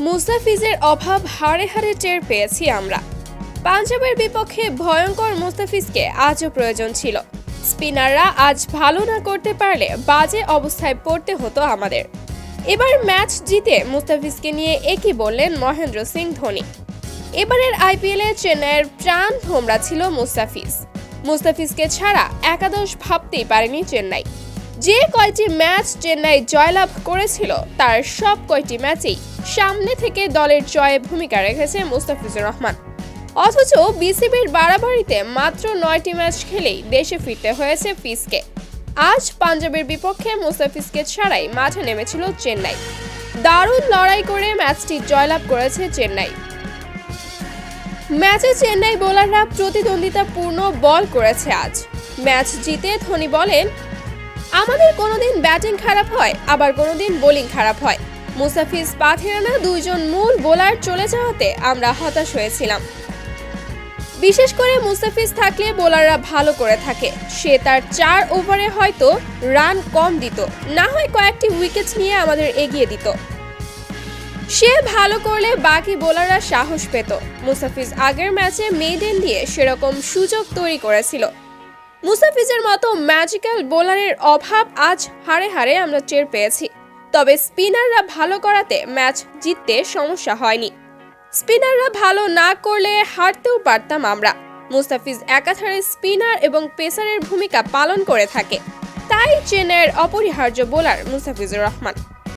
মুস্তাফিজের অভাব হাড়ে হাড়ে টের পেয়েছি আমরা। পাঞ্জাবের বিপক্ষে ভয়ঙ্কর মুস্তাফিজকে আজও প্রয়োজন ছিল। স্পিনাররা আজ ভালো না করতে পারলে বাজে অবস্থায় পড়তে হতো আমাদের। এবার ম্যাচ জিতে মুস্তাফিজকে নিয়ে একই বললেন মহেন্দ্র সিং ধোনি। এবারের আইপিএলে চেন্নাইয়ের প্রাণ ভোমরা ছিল মুস্তাফিজ। মুস্তাফিজকে ছাড়া একাদশ ভাবতেই পারেনি চেন্নাই। যে কয়টি ম্যাচ চেন্নাই জয়লাভ করেছিল, তার সব কয়টি ম্যাচেই সামনে থেকে দলের জয়ে ভূমিকা রেখেছে মুস্তাফিজুর রহমান। অথচ বিসিবির বাড়াবাড়িতে মাত্র নয়টি ম্যাচ খেলেই দেশে ফিরতে হয়েছে ফিসকে আজ পাঞ্জাবের বিপক্ষে মুস্তাফিজকে ছাড়াই মাঠে নেমেছিল চেন্নাই। দারুণ লড়াই করে ম্যাচটি জয়লাভ করেছে চেন্নাই। ম্যাচে চেন্নাই বোলাররা প্রতিদ্বন্দ্বিতাপূর্ণ বল করেছে আজ। ম্যাচ জিতে ধোনি বলেন আমাদের কোনোদিন ব্যাটিং খারাপ হয়, আবার কোনোদিন বোলিং খারাপ হয়। মুসাফিজ পাথিরানা দুইজন মূল বোলার চলে যাওয়াতে আমরা হতাশ হয়েছিলাম। বিশেষ করে মুস্তাফিজ থাকলে বোলাররা ভালো করে থাকে। সে তার চার ওভারে হয়তো রান কম দিত, না হয় কয়েকটি উইকেট নিয়ে আমাদের এগিয়ে দিত। সে ভালো করলে বাকি বোলাররা সাহস পেত। মুসাফিজ আগের ম্যাচে মেইডেন দিয়ে সেরকম সুযোগ তৈরি করেছিল। মুসাফিজের মতো ম্যাজিক্যাল বোলারের অভাব আজ হারে হারে আমরা টের পেয়েছি। তবে স্পিনাররা ভালো করাতে ম্যাচ জিততে সমস্যা হয়নি। স্পিনাররা ভালো না করলে হারতেও পারতাম আমরা। মুস্তাফিজ একাধারে স্পিনার এবং পেসারের ভূমিকা পালন করে থাকে। তাই চেন্নাইয়ের অপরিহার্য বোলার মুস্তাফিজুর রহমান।